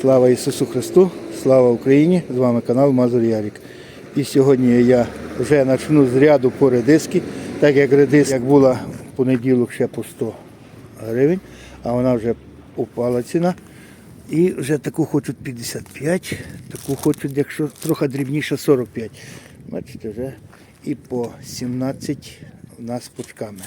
Слава Ісусу Христу, слава Україні! З вами канал Мазур Ярік. І сьогодні я вже почну з ряду по редиски, так як редис, як була в понеділок ще по 100 гривень, а вона вже упала ціна. І вже таку хочуть 55, таку хочуть, якщо трохи дрібніше 45. Бачите, вже і по 17 у нас пучками.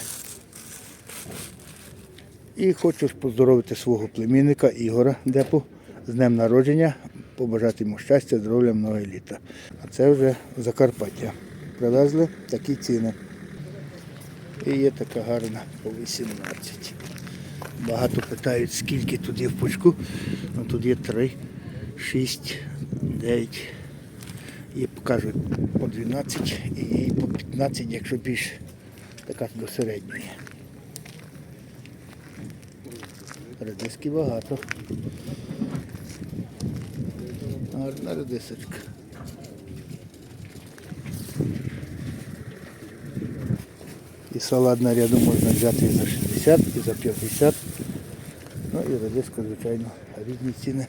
І хочу поздоровити свого племінника Ігора Депу з днем народження, побажати йому щастя, здоров'я много літа. А це вже Закарпаття. Привезли такі ціни. І є така гарна по 18. Багато питають, скільки тут є в пучку. Ну, тут є 3, 6, 9. Є покажуть по 12 і по 15, якщо більш така до середньої. Редиски багато. Гарна редисочка. І салат на ряду можна взяти і за 60, і за 50. Ну і редиска, звичайно, різні ціни.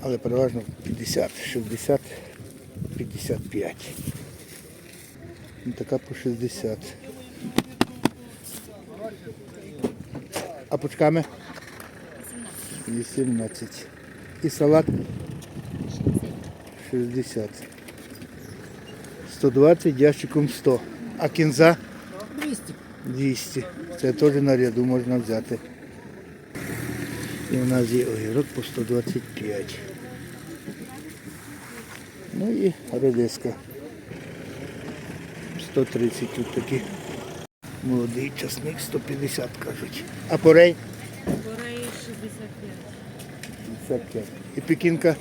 Але переважно 50, 60, 55. Ну, така по 60. А пучками? 18. І салат? 60. 120, ящиком 100. А кінза? 200. 200. Це теж на ряду можна взяти. І у нас є огірок по 125. Ну і редиска. 130 тут такі. Молодий часник 150 кажуть. А порей? Кореї 65. 55. І пекінка?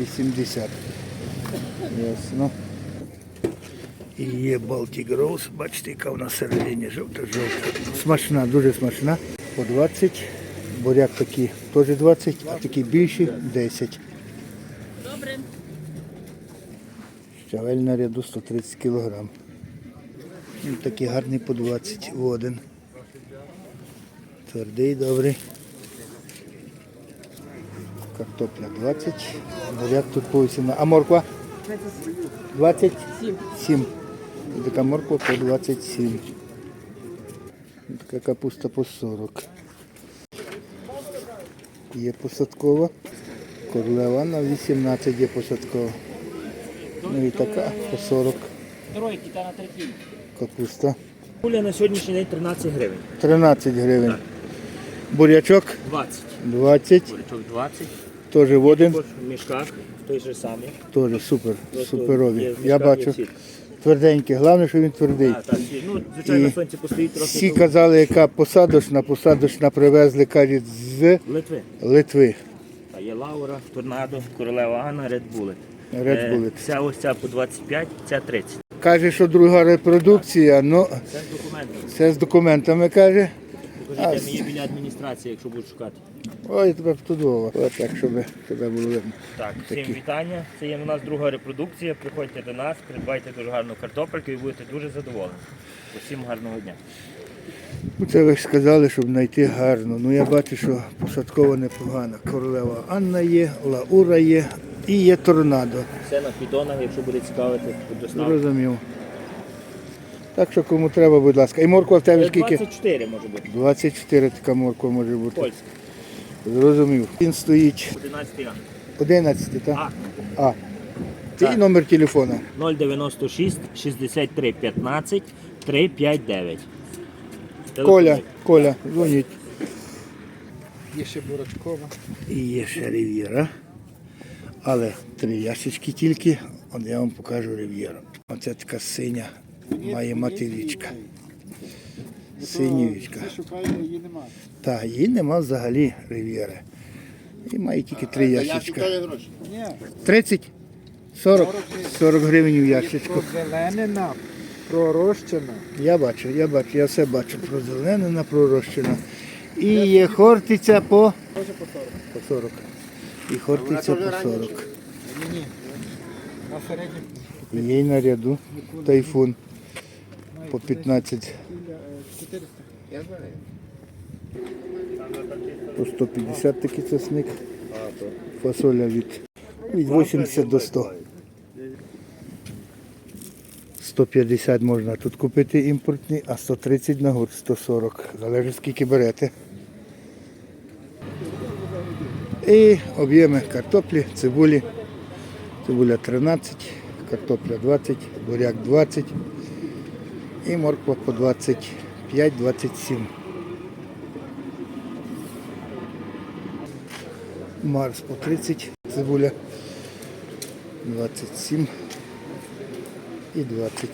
80. Ясно. І є Baltic Rose, бачите, яка вона всередині жовта-жовта. Смачна, дуже смачна. По 20. Буряк такі теж 20, а такі більші 10. Добре. Щавель на ряду 130 кг. Такий гарний по 20 воден. Твердий, добрий. Картопля 20. Буряк тут по 18. А морква? 27. 7. Така морква по 27. Така капуста по 40. Є посадкова. Корлева на 18 є посадкова. Ну і така по 40 Второй кита на третій. капуста. Куля на сьогоднішній день 13 гривень. 13 гривень. Бурячок 20. 20, Кулячок 20. теж в один, в мішках той же самий. теж супер, суперові. Я бачу. Тверденький, головне, що він твердий. А, так, ну, звичайно, І сонце постоїть трохи. Всі то- казали, яка посадочна, посадочна привезли, кажуть, з Литви. Литви. А є Лаура, Торнадо, Королева Анна, Red Bullet. Red Е, Ця ось ця по 25, ця 30. Каже, що друга репродукція, ну Це з документами. це з документами каже. Покажіть, де мені біля адміністрації, якщо будуть шукати. Ой, тебе втудово. Ось так, щоб тебе було видно. Так, всім вітання. Це є у нас друга репродукція. Приходьте до нас, придбайте дуже гарну картопельку і будете дуже задоволені. Усім гарного дня. Ну, Це ви ж сказали, щоб знайти гарно. Ну я бачу, що посадкова непогана. Королева Анна є, Лаура є і є торнадо. Все на підонах, якщо буде цікавити, то доставку. Зрозумів. Так що кому треба, будь ласка. І морква в тебе скільки? 24 може бути. 24 така морква може бути. Польська. Зрозумів. Він стоїть 11 11, так? А, А. І Так. номер телефона. 096 63 15 359. Коля, Коля, дзвоніть. Є ще бурачкова. І є ще рів'єра. Але три ящички тільки. От я вам покажу рів'єру. Оце така синя. Має мативічка. Синівічка. Ми шукаємо, її немає. Та її нема взагалі рів'єри. І має тільки три ящичка. 30? 40? 40 гривень в ящичку. прозеленена, пророщена. Я бачу, я бачу, я все бачу. Прозеленена, пророщена. І є хортиця по, по 40. І хортиця по 40. Ні, ні. На середній Є на ряду тайфун по 15. кіля, е, 400. Я знаю. По 150 такий часник. Фасоля від, від 80 до 100. 150 можна тут купити імпортні, а 130 на гурт 140. Залежить скільки берете. І об'єми картоплі, цибулі. Цибуля 13, картопля 20, буряк 20 і морква по 25-27. Марс по 30, цибуля 27 і 20,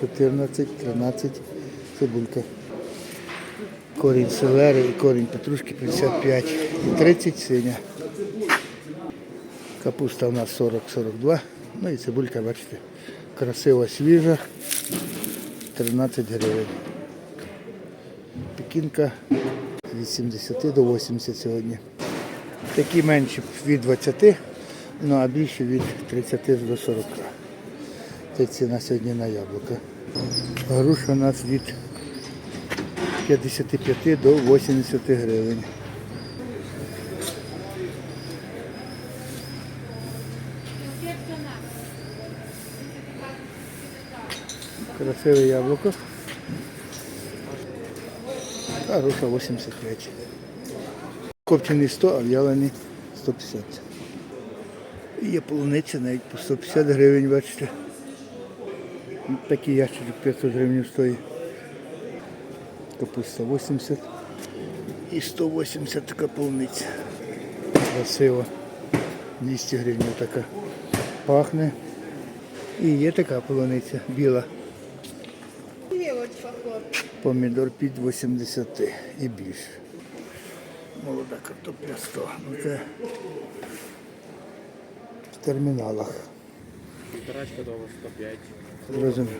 14, 13, цибулька. Корінь селери і корінь петрушки 55 і 30 синя. Капуста у нас 40-42. Ну і цибулька, бачите, красива, свіжа. 13 гривень. Пекінка від 70 до 80 сьогодні. Такі менші від 20, ну а більші від 30 до 40. Це ціна сьогодні на яблука. Груша у нас від 55 до 80 гривень. Красиве яблуко. А груша 85. Копчений 100, а в'ялений 150. І Є полуниця навіть по 150 гривень, бачите. Такий ящичок 500 гривень стоїть. Капуста 80 і 180 така полуниця. Красива. 200 гривень така. Пахне. І є така полуниця біла. Помідор під 80 і більше. Молода картопля 100. Ну це в терміналах. Тарачка дома 105. Розумію.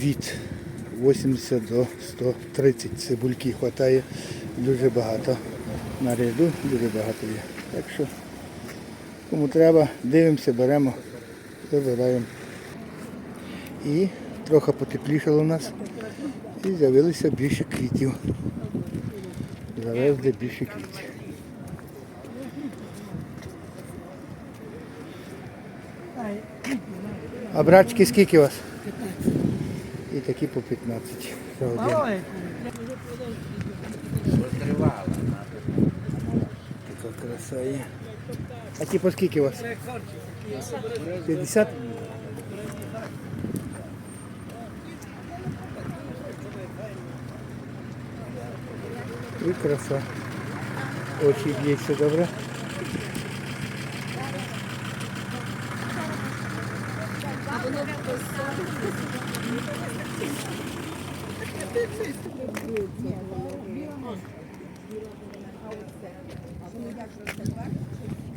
Від 80 до 130 цибульки вистачає дуже багато. На ряду дуже багато є. Так що кому треба, дивимося, беремо, забираємо. І трохи потеплішало у нас. І з'явилося більше квітів. Завезли більше квітів. А брачки скільки у вас? І такі по 15. за один. Така краса є. А ті по скільки у вас? 50? І краса. Очі б'ється добре.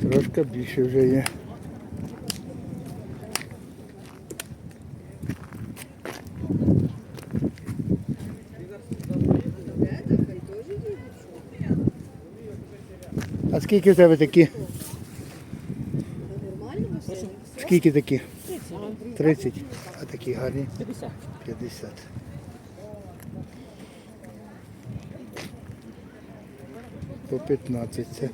Трошки більше вже є. Скільки в тебе такі? Скільки такі? 30. А такі гарні? 50. 50. По 15 це.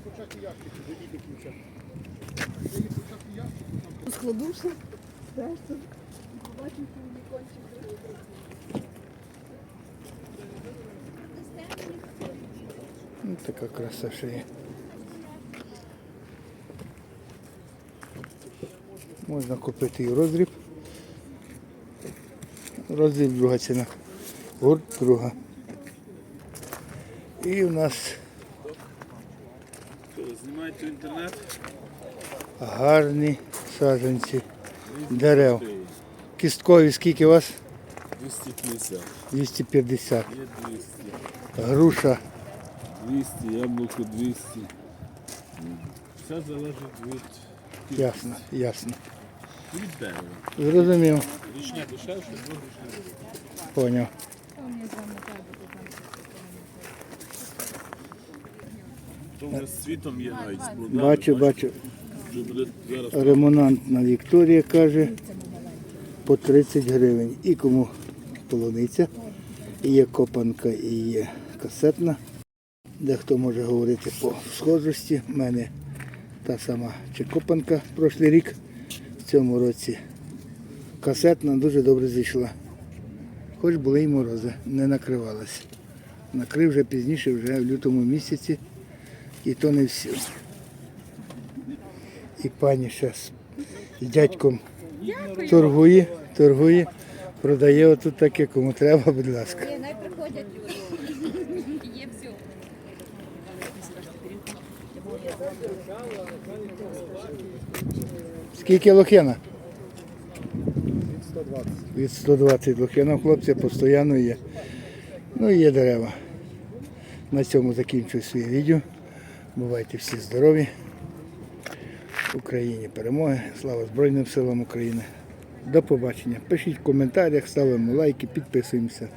Складуся. Ну, така краса ще є. Можна купити і в роздріб. Роздріб друга ціна. Гурт друга. І у нас Знімаєте інтернет? гарні саджанці дерев. Кісткові скільки у вас? 250. 250. Є 200. Груша 200, яблуко 200. Все залежить від, ясно, ясно. Від дерева. Зрозумів, Річня дешевше, друга дешевше. поняв. То світом є навіть з плодами. Бачу, бачу. Вже буде зараз Ремонантна Вікторія каже по 30 гривень. І кому полуниця І є копанка, і є касетна. Дехто може говорити по схожості. У мене та сама чи копанка прошлий рік. Цьому році касетна дуже добре зійшла. Хоч були й морози, не накривалася. Накрив вже пізніше, вже в лютому місяці. І то не всі. І пані ще з, з дядьком торгує, торгує, продає отут таке, кому треба, будь ласка. Ні, най приходять люди. Є все. Скільки лохина? Від 120. Від 120 лохина, хлопці, постійно є. Ну і є дерева. На цьому закінчую своє відео. Бувайте всі здорові. Україні перемоги. Слава Збройним силам України. До побачення. Пишіть в коментарях, ставимо лайки, підписуємося.